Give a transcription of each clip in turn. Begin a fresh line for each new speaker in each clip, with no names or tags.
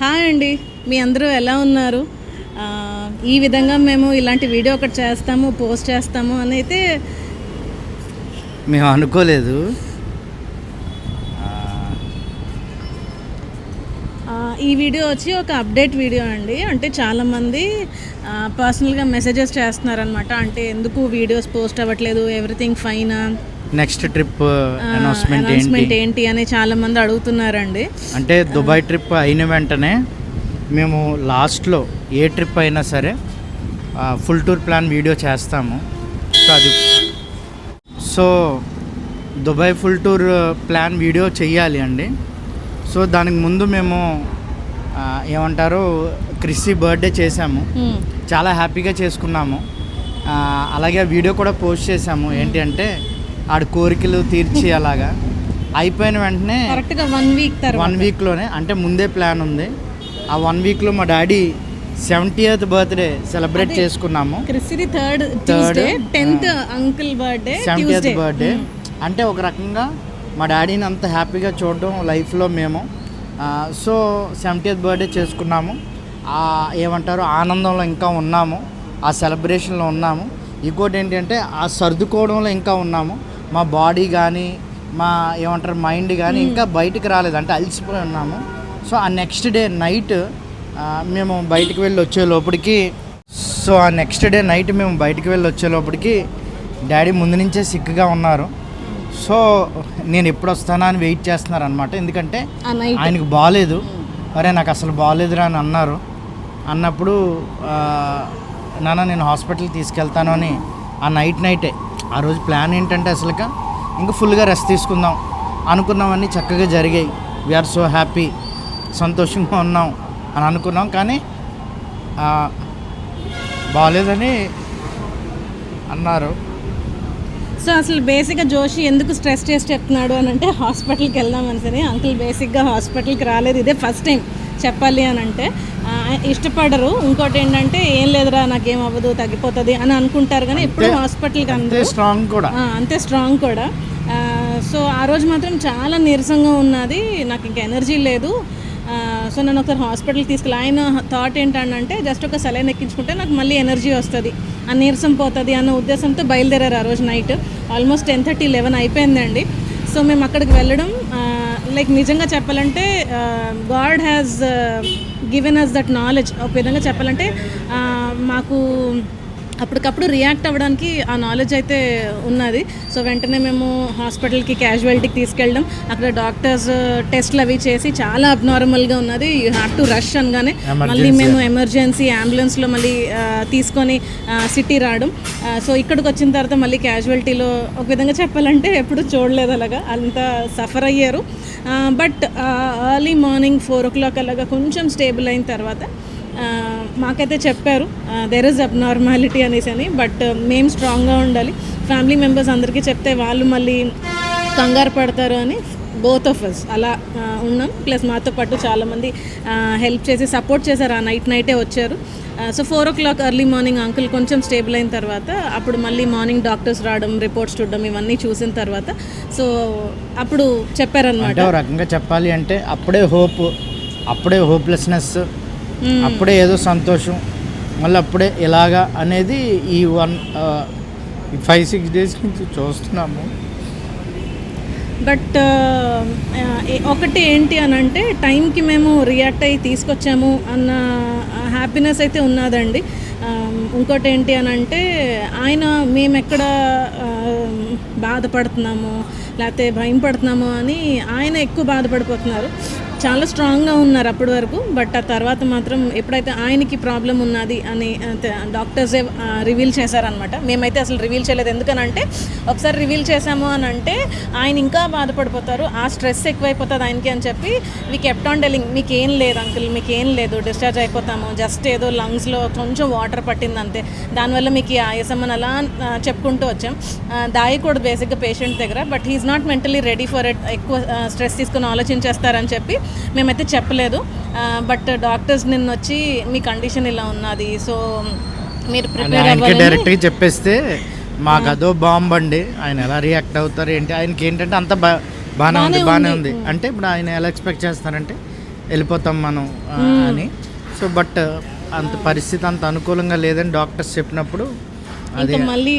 Hi అండి మీ అందరూ ఎలా ఉన్నారు ఈ విధంగా మేము ఇలాంటి వీడియో ఒకటి చేస్తాము పోస్ట్ చేస్తాము అని అయితే
మేము అనుకోలేదు
ఈ వీడియో వచ్చి ఒక అప్డేట్ వీడియో అండి అంటే చాలామంది పర్సనల్గా మెసేజెస్ చేస్తున్నారనమాట అంటే ఎందుకు వీడియోస్ పోస్ట్ అవ్వట్లేదు everything fine
next trip announcement ఏంటి
అని చాలామంది అడుగుతున్నారండి
అంటే దుబాయ్ ట్రిప్ అయిన వెంటనే మేము లాస్ట్లో ఏ ట్రిప్ అయినా సరే ఫుల్ టూర్ ప్లాన్ వీడియో చేస్తాము సో అది so Dubai full tour plan video చెయ్యాలి అండి సో దానికి ముందు మేము ఏమంటారు క్రిస్సి బర్త్డే చేసాము చాలా హ్యాపీగా చేసుకున్నాము అలాగే వీడియో కూడా పోస్ట్ చేసాము ఏంటి అంటే ఆడి కోరికలు తీర్చి అలాగా అయిపోయిన వెంటనే
కరెక్ట్గా వన్ వీక్
వన్ వీక్లోనే అంటే ముందే ప్లాన్ ఉంది ఆ వన్ వీక్లో మా daddy seventy eighth birthday celebrate చేసుకున్నాము
third
third
tenth uncle birthday eighth
birthday అంటే ఒక రకంగా మా డాడీని అంత హ్యాపీగా చూడడం లైఫ్లో మేము సో సెవెంటీత్ బర్త్డే చేసుకున్నాము ఏమంటారు ఆనందంలో ఇంకా ఉన్నాము ఆ సెలబ్రేషన్లో ఉన్నాము ఇంకోటి ఏంటంటే ఆ సర్దుకోవడంలో ఇంకా ఉన్నాము మా బాడీ కానీ మా ఏమంటారు మైండ్ కానీ ఇంకా బయటకు రాలేదు అంటే అలసిపోయి ఉన్నాము సో ఆ నెక్స్ట్ డే నైట్ మేము బయటికి వెళ్ళి వచ్చే లోపలికి సో ఆ నెక్స్ట్ డే నైట్ మేము బయటికి వెళ్ళి వచ్చే లోపలికి డాడీ ముందు నుంచే సిక్గా ఉన్నారు సో నేను ఎప్పుడు వస్తానా అని వెయిట్ చేస్తున్నారనమాట ఎందుకంటే ఆయనకు బాగాలేదు మరే నాకు అసలు బాగాలేదురా అని అన్నారు అన్నప్పుడు నాన్న నేను హాస్పిటల్కి తీసుకెళ్తాను అని ఆ నైట్ నైటే ఆ రోజు ప్లాన్ ఏంటంటే అసలుక ఇంకా ఫుల్గా రెస్ట్ తీసుకుందాం అనుకున్నామని చక్కగా జరిగాయి వీఆర్ సో హ్యాపీ సంతోషంగా ఉన్నాం అని అనుకున్నాం కానీ బాగాలేదని అన్నారు
సో అసలు బేసిక్గా జోషి ఎందుకు స్ట్రెస్ చేసి చెప్తున్నాడు అని అంటే హాస్పిటల్కి వెళ్దామని సరే అంకుల్ బేసిక్గా హాస్పిటల్కి రాలేదు ఇదే ఫస్ట్ టైం చెప్పాలి అని అంటే ఇష్టపడరు ఇంకోటి ఏంటంటే ఏం లేదురా నాకేం అవ్వదు తగ్గిపోతుంది అని అనుకుంటారు కానీ ఎప్పుడు హాస్పిటల్కి
అంతే స్ట్రాంగ్ కూడా
అంతే స్ట్రాంగ్ కూడా సో ఆ రోజు మాత్రం చాలా నీరసంగా ఉన్నది నాకు ఇంకా ఎనర్జీ లేదు సో నన్ను ఒకసారి హాస్పిటల్కి తీసుకెళ్ళి ఆయన థాట్ ఏంటంటే జస్ట్ ఒక సెలైన్ ఎక్కించుకుంటే నాకు మళ్ళీ ఎనర్జీ వస్తుంది ఆ నీరసం పోతుంది అన్న ఉద్దేశంతో బయలుదేరారు ఆ రోజు night almost ten thirty eleven అయిపోయిందండి సో మేము అక్కడికి వెళ్ళడం లైక్ నిజంగా చెప్పాలంటే God has given us that knowledge ఒక విధంగా చెప్పాలంటే మాకు అప్పటికప్పుడు రియాక్ట్ అవ్వడానికి ఆ నాలెడ్జ్ అయితే ఉన్నది సో వెంటనే మేము హాస్పిటల్కి క్యాజువాలిటీకి తీసుకెళ్ళడం అక్కడ డాక్టర్స్ టెస్ట్లు uh, అవి చేసి చాలా అబ్నార్మల్గా ఉన్నది యూ హ్యావ్ టు రష్ అనగానే మళ్ళీ మేము ఎమర్జెన్సీ అంబులెన్స్లో మళ్ళీ uh, తీసుకొని సిటీ uh, రావడం సో ఇక్కడికి వచ్చిన తర్వాత మళ్ళీ క్యాజువాలిటీలో ఒక విధంగా చెప్పాలంటే ఎప్పుడు చూడలేదు అలాగా అంత సఫర్ అయ్యారు but early morning four o'clock అలాగా కొంచెం స్టేబుల్ అయిన తర్వాత మాకైతే చెప్పారు దెర్ ఇస్ అబ్ నార్మాలిటీ అనేసి అని బట్ మేము స్ట్రాంగ్గా ఉండాలి ఫ్యామిలీ మెంబర్స్ అందరికీ చెప్తే వాళ్ళు మళ్ళీ కంగారు పడతారు అని బోత్ ఆఫ్ అస్ అలా ఉన్నాం ప్లస్ మాతో పాటు చాలామంది హెల్ప్ చేసి సపోర్ట్ చేశారు ఆ నైట్ నైటే వచ్చారు so four o'clock early morning uncle కొంచెం స్టేబుల్ అయిన తర్వాత అప్పుడు మళ్ళీ మార్నింగ్ డాక్టర్స్ రావడం రిపోర్ట్స్ చూడడం ఇవన్నీ చూసిన తర్వాత సో అప్పుడు చెప్పారనమాట
రకంగా చెప్పాలి అంటే అప్పుడే హోప్ అప్పుడే హోప్లెస్నెస్ Hmm. అప్పుడే ఏదో సంతోషం మళ్ళీ అప్పుడే ఎలాగా అనేది ఈ వన్ ఫైవ్ సిక్స్ డేస్ నుంచి చూస్తున్నాము
బట్ ఒకటి ఏంటి అని అంటే టైంకి మేము రియాక్ట్ అయ్యి తీసుకొచ్చాము అన్న హ్యాపీనెస్ అయితే ఉన్నదండి ఇంకోటి ఏంటి అని అంటే ఆయన మేము ఎక్కడ బాధపడుతున్నాము లేకపోతే భయం పడుతున్నాము అని ఆయన ఎక్కువ బాధపడిపోతున్నారు చాలా స్ట్రాంగ్గా ఉన్నారు అప్పటి వరకు బట్ ఆ తర్వాత మాత్రం ఎప్పుడైతే ఆయనకి ప్రాబ్లం ఉన్నది అని డాక్టర్సే రివీల్ చేశారనమాట మేమైతే అసలు రివీల్ చేయలేదు ఎందుకనంటే ఒకసారి రివీల్ చేశాము అని అంటే ఆయన ఇంకా బాధపడిపోతారు ఆ స్ట్రెస్ ఎక్కువైపోతుంది ఆయనకి అని చెప్పి వీ కెప్ట్ ఆన్ టెలింగ్ మీకు ఏం లేదు అంకుల్ మీకు ఏం లేదు డిశ్చార్జ్ అయిపోతాము జస్ట్ ఏదో లంగ్స్లో కొంచెం వాటర్ పట్టింది అంతే దానివల్ల మీకు ఈ ఆయాసం అని అలా చెప్పుకుంటూ వచ్చాం దాయకూడదు బేసిక్గా పేషెంట్ దగ్గర but he is not mentally ready for it ఎక్కువ స్ట్రెస్ తీసుకుని ఆలోచించేస్తారని చెప్పి మేమైతే చెప్పలేదు బట్ డాక్టర్స్ నిన్న వచ్చి మీ కండిషన్ ఇలా ఉన్నది సో మీరు ప్రిపేర్
డైరెక్ట్గా చెప్పేస్తే మాకు అదో బాంబ్ అండి ఆయన ఎలా రియాక్ట్ అవుతారు ఏంటి ఆయనకి ఏంటంటే అంత బాగానే ఉంది బాగానే ఉంది అంటే ఇప్పుడు ఆయన ఎలా ఎక్స్పెక్ట్ చేస్తారంటే వెళ్ళిపోతాం మనం అని సో బట్ అంత పరిస్థితి అంత అనుకూలంగా లేదని డాక్టర్స్ చెప్పినప్పుడు అది
మళ్ళీ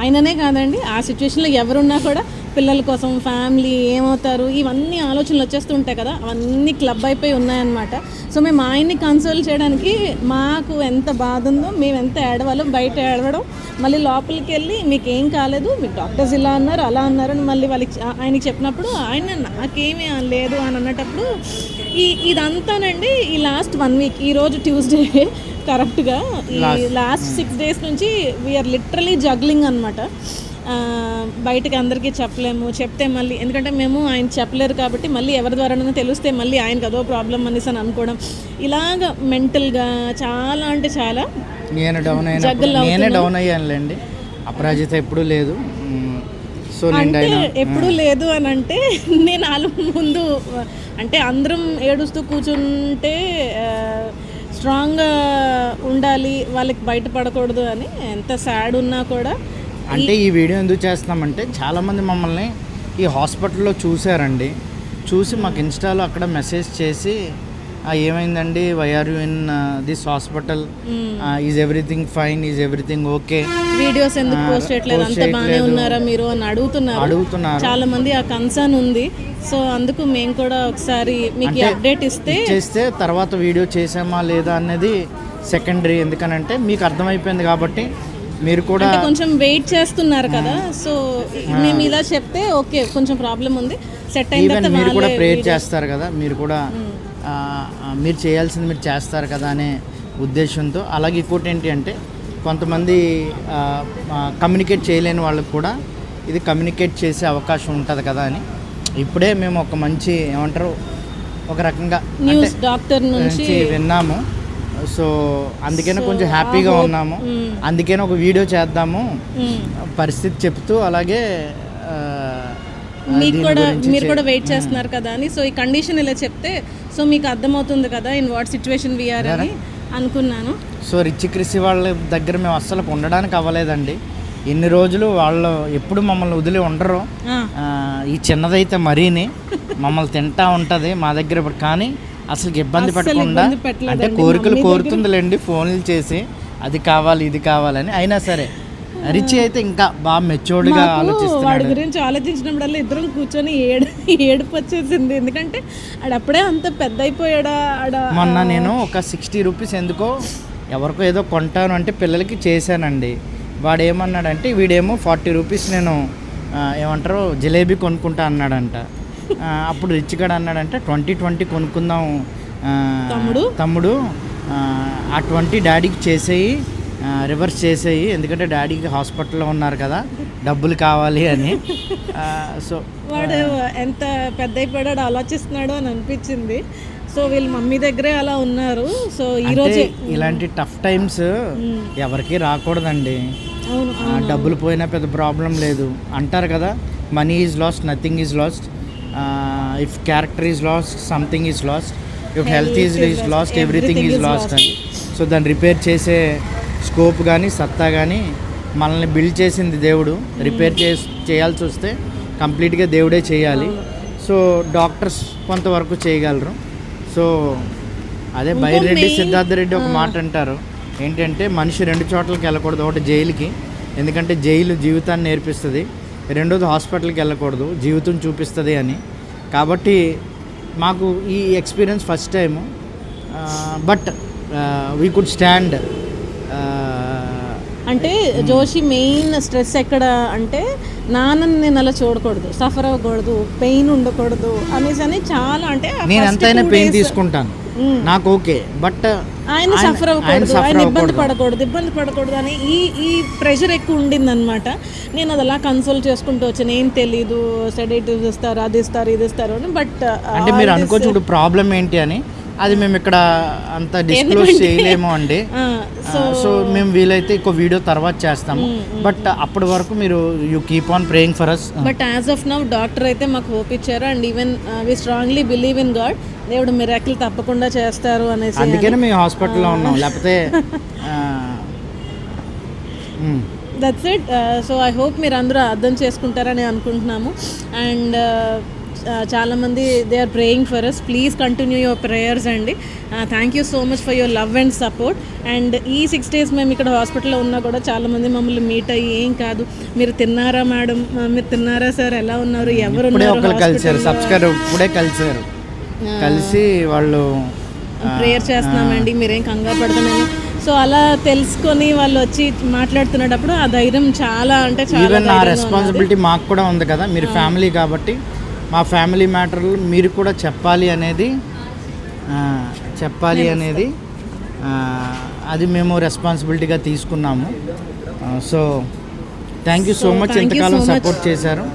ఆయననే కాదండి ఆ సిచ్యువేషన్లో ఎవరున్నా కూడా పిల్లల కోసం ఫ్యామిలీ ఏమవుతారు ఇవన్నీ ఆలోచనలు వచ్చేస్తుంటాయి కదా అవన్నీ క్లబ్ అయిపోయి ఉన్నాయన్నమాట సో మేము ఆయన్ని కన్సోల్ చేయడానికి మాకు ఎంత బాధ ఉందో మేము ఎంత ఏడవాలో బయట ఏడవడం మళ్ళీ లోపలికి వెళ్ళి మీకు ఏం కాలేదు మీ డాక్టర్స్ ఇలా అన్నారు అలా అన్నారు అని మళ్ళీ వాళ్ళకి ఆయనకి చెప్పినప్పుడు ఆయన నాకేమీ లేదు అని అన్నటప్పుడు ఈ ఇదంతానండి ఈ లాస్ట్ వన్ వీక్ ఈ రోజు ట్యూస్డే కరెక్ట్గా ఈ లాస్ట్ hmm. సిక్స్ డేస్ నుంచి వీఆర్ లిటరలీ జగ్లింగ్ అనమాట బయటకి అందరికీ చెప్పలేము చెప్తే మళ్ళీ ఎందుకంటే మేము ఆయన చెప్పలేరు కాబట్టి మళ్ళీ ఎవరి ద్వారా తెలిస్తే మళ్ళీ ఆయనకి అదో ప్రాబ్లం అనేసి అని అనుకోవడం ఇలాగ మెంటల్గా చాలా అంటే చాలా
నేను డౌన్ అయ్యాను నేనే డౌన్ అయ్యానులేండి అపరాజిత ఎప్పుడూ లేదు సో
అంటే ఎప్పుడు లేదు అని అంటే నేను వాళ్ళ ముందు అంటే అందరం ఏడుస్తూ కూర్చుంటే స్ట్రాంగ్గా ఉండాలి వాళ్ళకి బయటపడకూడదు అని ఎంత సాడ్ ఉన్నా కూడా
అంటే ఈ వీడియో ఎందుకు చేస్తున్నామంటే చాలామంది మమ్మల్ని ఈ హాస్పిటల్లో చూసారండి చూసి మాకు ఇన్స్టాలో అక్కడ మెసేజ్ చేసి ఏమైందండి why are in this hospital is everything fine is everything okay
videos ఎందుకు పోస్ట్ ah, చేయట్లేదు అంత బాగానే ఉన్నారా మీరు అని అడుగుతున్నారు
అడుగుతున్నారు
చాలా మంది ఆ కన్సర్న్ ఉంది సో అందుకు మేము కూడా ఒకసారి మీకు అప్డేట్ ఇస్తే
చేస్తే తర్వాత వీడియో చేసామా లేదా అనేది సెకండరీ ఎందుకనంటే మీకు అర్థమైపోయింది కాబట్టి మీరు కూడా
కొంచెం వెయిట్ చేస్తున్నారు కదా సో hmm. hmm. మేము ఇలా చెప్తే ఓకే కొంచెం ప్రాబ్లం ఉంది సెట్ అయిన తర్వాత
మీరు కూడా ప్రేయర్ చేస్తారు కదా మీరు కూడా hmm. మీరు చేయాల్సింది మీరు చేస్తారు కదా అనే ఉద్దేశంతో అలాగే ఇంకోటి ఏంటి అంటే కొంతమంది కమ్యూనికేట్ చేయలేని వాళ్ళకు కూడా ఇది కమ్యూనికేట్ చేసే అవకాశం ఉంటుంది కదా అని ఇప్పుడే మేము ఒక మంచి ఏమంటారు ఒక రకంగా
న్యూస్ డాక్టర్ నుంచి
విన్నాము సో అందుకనే కొంచెం హ్యాపీగా ఉన్నాము అందుకనే ఒక వీడియో చేద్దాము పరిస్థితి చెప్తూ అలాగే మీరు
కూడా మీరు కూడా వెయిట్ చేస్తున్నారు కదా అని సో ఈ కండిషన్ ఇలా చెప్తే సో మీకు అర్థమవుతుంది కదా ఇన్ వాట్ సిచ్యువేషన్ వీఆర్ అని అనుకున్నాను
సో రిచ్ క్రిసి వాళ్ళ దగ్గర మేము అస్సలు ఉండడానికి అవ్వలేదండి ఎన్ని రోజులు వాళ్ళు ఎప్పుడు మమ్మల్ని వదిలి ఉండరు ఈ చిన్నదైతే మరీని మమ్మల్ని తింటా ఉంటుంది మా దగ్గర కానీ అసలు ఇబ్బంది పెట్టకుండా అంటే కోరికలు కోరుతుందిలేండి ఫోన్లు చేసి అది కావాలి ఇది కావాలని అయినా సరే రిచి అయితే ఇంకా బాగా మెచ్యూర్డ్గా
వాడి గురించి ఆలోచించినప్పుడల్లా ఇద్దరం కూర్చొని ఏడు ఏడుపు వచ్చేసింది ఎందుకంటే ఆడప్పుడే అంత పెద్ద అయిపోయాడా ఆడ
మొన్న నేను ఒక సిక్స్టీ రూపీస్ ఎందుకో ఎవరికో ఏదో కొంటాను అంటే పిల్లలకి చేశానండి వాడు ఏమన్నాడంటే వీడేమో ఫార్టీ రూపీస్ నేను ఏమంటారు జిలేబీ కొనుక్కుంటా అన్నాడంట అప్పుడు రిచ్ కాడ అన్నాడంటే ట్వంటీ ట్వంటీ కొనుక్కుందాం
తమ్ముడు
తమ్ముడు ఆ ట్వంటీ డాడీకి చేసేయి రివర్స్ చేసేయి ఎందుకంటే డాడీకి హాస్పిటల్లో ఉన్నారు కదా డబ్బులు కావాలి అని సో
వాడు ఎంత పెద్ద అయిపోయాడు ఆలోచిస్తున్నాడు అని అనిపించింది సో వీళ్ళు మమ్మీ దగ్గరే అలా ఉన్నారు సో ఈరోజు
ఇలాంటి టఫ్ టైమ్స్ ఎవరికి రాకూడదండి డబ్బులు పోయినా పెద్ద ప్రాబ్లం లేదు అంటారు కదా money is lost nothing is lost if character is lost something is lost if health is is lost everything is lost అని సో దాన్ని రిపేర్ చేసే స్కోప్ కానీ సత్తా కానీ మనల్ని బిల్డ్ చేసింది దేవుడు రిపేర్ hmm. చే చేయాల్సి వస్తే కంప్లీట్గా దేవుడే చేయాలి సో డాక్టర్స్ కొంతవరకు చేయగలరు సో అదే బైరెడ్డి సిద్ధార్థ రెడ్డి ఒక మాట అంటారు ఏంటంటే మనిషి రెండు చోట్లకి వెళ్ళకూడదు ఒకటి జైలుకి ఎందుకంటే జైలు జీవితాన్ని నేర్పిస్తుంది రెండోది హాస్పిటల్కి వెళ్ళకూడదు జీవితం చూపిస్తుంది అని కాబట్టి మాకు ఈ experience first time but we could stand
అంటే జోషి మెయిన్ స్ట్రెస్ ఎక్కడ అంటే నాన్నని నేను అలా చూడకూడదు సఫర్ అవ్వకూడదు పెయిన్ ఉండకూడదు అనేసి అని చాలా అంటే
నేను ఎంతైనా పెయిన్ తీసుకుంటాను నాకు ఓకే బట్
ఆయన సఫర్ అవ్వకూడదు ఆయన ఇబ్బంది పడకూడదు ఇబ్బంది పడకూడదు అని ఈ ఈ ప్రెషర్ ఎక్కువ ఉండింది అనమాట నేను అది అలా కన్సోల్ చేసుకుంటూ వచ్చాను ఏం తెలీదు సెడేటివ్స్ ఇస్తారు అది ఇస్తారు ఇది ఇస్తారు అని బట్
అంటే uh, మీరు అనుకోవచ్చు ప్రాబ్లం ఏంటి అని అది మేము ఇక్కడ అంత డిస్క్లోజ్ చేయలేము అండి
సో
మేము వీలైతే ఇంకో వీడియో తర్వాత చేస్తాము బట్ అప్పటి వరకు మీరు you keep on praying for us
but as of now doctor అయితే మాకు హోప్ ఇచ్చారు and even we strongly believe in God దేవుడు మిరాకిల్ తప్పకుండా చేస్తారు అనేసి
అందుకనే మేము హాస్పిటల్లో ఉన్నాం లేకపోతే
that's it so I hope మీరు అందరూ అర్థం చేసుకుంటారని అనుకుంటున్నాము అండ్ చాలామంది they are praying for us please continue your prayers అండి thank you so much for your love and support and ఈ సిక్స్ డేస్ మేము ఇక్కడ హాస్పిటల్లో ఉన్నా కూడా చాలామంది మమ్మల్ని మీట్ అయ్యి ఏం కాదు మీరు తిన్నారా మేడం మీరు తిన్నారా సార్ ఎలా ఉన్నారు ఎవరు
కలిసారు కలిసి వాళ్ళు
ప్రేయర్ చేస్తున్నామండి మీరేం కంగారు పడుతున్నాను సో అలా తెలుసుకొని వాళ్ళు వచ్చి మాట్లాడుతున్నప్పుడు ఆ ధైర్యం చాలా అంటే చాలా
రెస్పాన్సిబిలిటీ మాకు కూడా ఉంది కదా మీరు ఫ్యామిలీ కాబట్టి మా ఫ్యామిలీ మ్యాటర్లు మీరు కూడా చెప్పాలి అనేది చెప్పాలి అనేది అది మేము రెస్పాన్సిబిలిటీగా తీసుకున్నాము so thank you so much ఎంతకాలం సపోర్ట్ చేశారు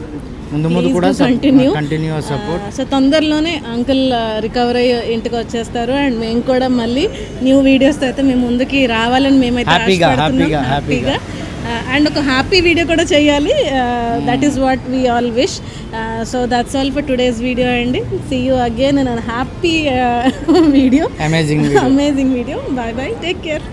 ముందు ముందు కూడా
కంటిన్యూ
కంటిన్యూ సపోర్ట్
సో తొందరలోనే అంకుల్ రికవర్ అయ్యి ఇంటికి వచ్చేస్తారు అండ్ మేము కూడా మళ్ళీ న్యూ వీడియోస్ అయితే మేము ముందుకి రావాలని మేమైతే
హ్యాపీగా హ్యాపీగా
హ్యాపీగా అండ్ ఒక హ్యాపీ వీడియో కూడా చేయాలి that is what we all wish So that's all for today's video and see you again in a happy
uh,
video. Amazing video. Bye bye. Take care.